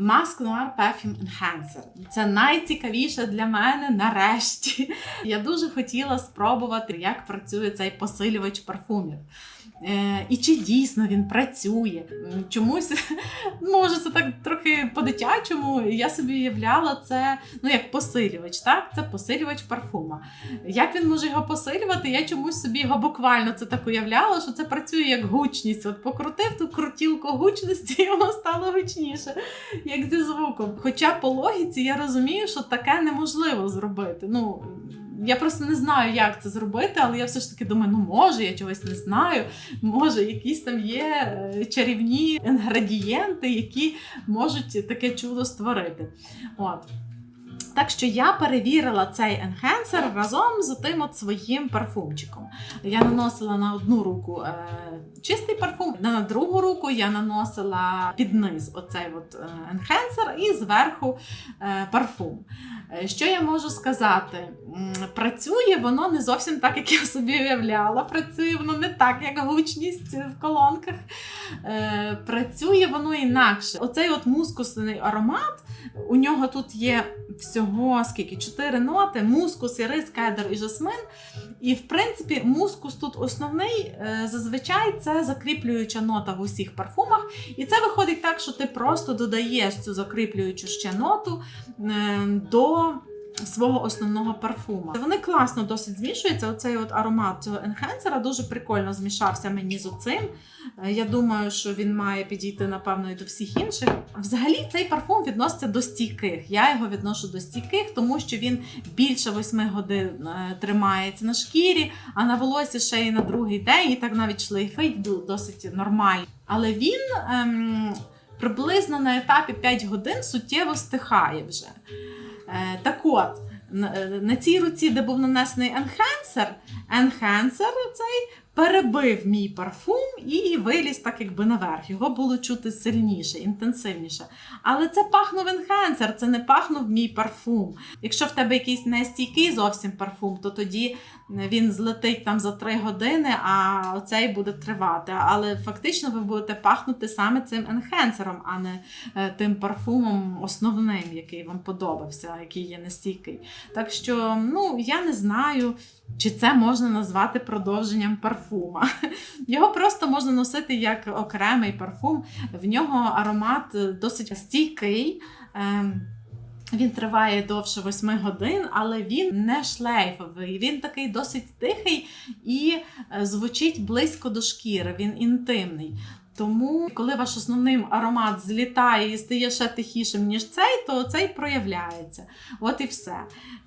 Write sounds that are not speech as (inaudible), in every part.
Mask Noir Perfume Enhancer. Це найцікавіше для мене нарешті. Я дуже хотіла спробувати, як працює цей посилювач парфумів. Е, і чи дійсно він працює. Чомусь, (laughs) може, це так трохи по-дитячому. Я собі уявляла це ну, як посилювач, так? Це посилювач парфума. Як він може його посилювати? Я чомусь собі його буквально це так уявляла, що це працює як гучність. От покрутив ту крутілку гучності, (laughs) і воно стало гучніше, як зі звуком. Хоча по логіці я розумію, що таке неможливо зробити. Ну, я просто не знаю, як це зробити, але я все ж таки думаю, ну може, я чогось не знаю. Може, якісь там є е, чарівні інгредієнти, які можуть таке чудо створити. От. Так що я перевірила цей енхенсер разом з тим от своїм парфумчиком. Я наносила на одну руку е, чистий парфум, на другу руку я наносила під низ оцей от е, енхенсер і зверху е, парфум. Е, Що я можу сказати? Працює воно не зовсім так, як я собі уявляла. Працює воно не так, як гучність в колонках. Е, Працює воно інакше. Оцей от мускусний аромат. У нього тут є всього скільки? Чотири ноти: мускус, ірис, кедр і жасмин. І в принципі, мускус тут основний. е, Зазвичай це закріплююча нота в усіх парфумах. І це виходить так, що ти просто додаєш цю закріплюючу ще ноту е, до свого основного парфума. Вони класно досить змішуються. Оцей от аромат цього енхенсера дуже прикольно змішався мені з оцим. Е, Я думаю, що він має підійти, напевно, і до всіх інших. Взагалі, цей парфум відноситься до стійких. Я його відношу до стійких, тому що він більше 8 годин е, тримається на шкірі, а на волосі ще й на другий день, і так навіть шлейфить досить нормально. Але він ем, приблизно на етапі 5 годин суттєво стихає вже. Е, так от, е, на цій руці, де був нанесений енхенсер, енхенсер цей перебив мій парфум і виліз так якби наверх. Його було чути сильніше, інтенсивніше. Але це пахнув енхенсер, це не пахнув мій парфум. Якщо в тебе якийсь нестійкий зовсім парфум, то тоді він злетить там за 3 години, а оцей буде тривати. Але фактично ви будете пахнути саме цим енхенсером, а не е, тим парфумом основним, який вам подобався, який є нестійкий. Так що, ну, я не знаю, чи це можна назвати продовженням парфума. (laughs) Його просто можна носити як окремий парфум. В нього аромат е, досить стійкий. ем, Він триває довше 8 годин, але він не шлейфовий. Він такий досить тихий і е, звучить близько до шкіри. Він інтимний. Тому, коли ваш основний аромат злітає і стає ще тихішим, ніж цей, то цей проявляється. От і все.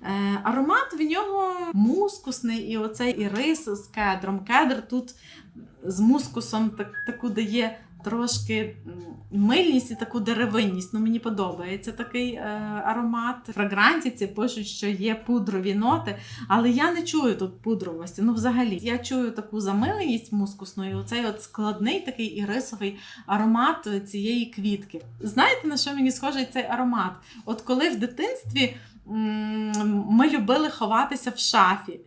Е, аромат в нього мускусний, і оцей ірис з кедром. Кедр тут з мускусом так, таку дає трошки мильність і таку деревинність. Ну, мені подобається такий е, аромат. Фрагрантіці пишуть, що є пудрові ноти, але я не чую тут пудровості. Ну, взагалі, я чую таку замиленість мускусну, і оцей от складний такий ірисовий аромат цієї квітки. Знаєте, на що мені схожий цей аромат? От коли в дитинстві. Ми любили ховатися в шафі,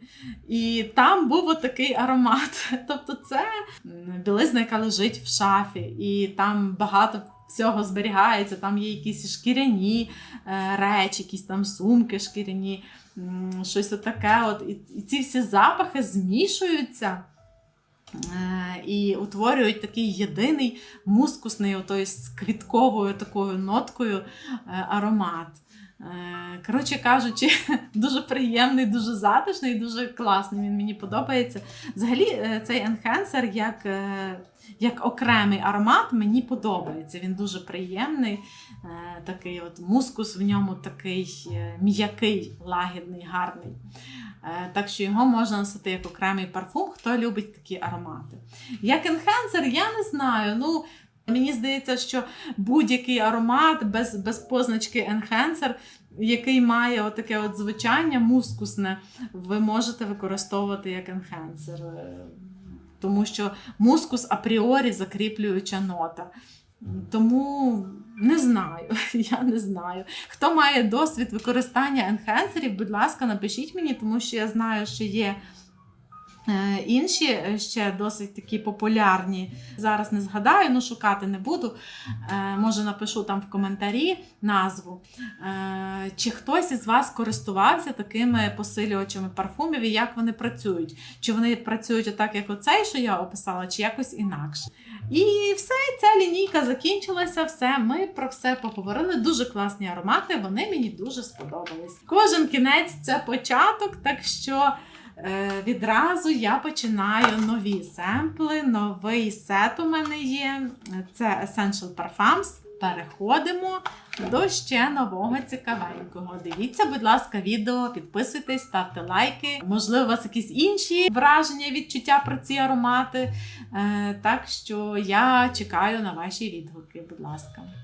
і там був отакий аромат. (laughs) Тобто, це білизна, яка лежить в шафі, і там багато всього зберігається. Там є якісь шкіряні е, речі, якісь там сумки шкіряні, щось отаке. От. І, ці всі запахи змішуються. е, І утворюють такий єдиний мускусний, отой з квітковою такою ноткою е, аромат. Е, Коротше кажучи, (laughs) дуже приємний, дуже затишний, дуже класний. Він мені подобається. Взагалі, е, цей енхенсер як, е, як окремий аромат мені подобається. Він дуже приємний. Такий от мускус в ньому такий м'який, лагідний, гарний. Так що його можна носити як окремий парфум, хто любить такі аромати. Як енхенсер, я не знаю. Ну, Мені здається, що будь-який аромат без, без позначки енхенсер, який має отаке от звучання мускусне, ви можете використовувати як енхенсер. Тому що мускус апріорі закріплююча нота. Тому не знаю, (laughs) я не знаю. Хто має досвід використання енхенсерів, будь ласка, напишіть мені, тому що я знаю, що є Інші е, ще досить такі популярні. Зараз не згадаю, ну шукати не буду. Е, Може напишу там в коментарі назву. Е, Чи хтось із вас користувався такими посилювачами парфумів і як вони працюють? Чи вони працюють отак, як оцей, що я описала, чи якось інакше? І все, ця лінійка закінчилася. Все, ми про все поговорили. Дуже класні аромати, вони мені дуже сподобались. Кожен кінець це початок, так що. Е, Відразу я починаю нові семпли. Новий сет у мене є. Це Essential Parfums. Переходимо до ще нового цікавенького. Дивіться, будь ласка, відео, підписуйтесь, ставте лайки. Можливо, у вас якісь інші враження, відчуття про ці аромати. Е, Так що я чекаю на ваші відгуки, будь ласка.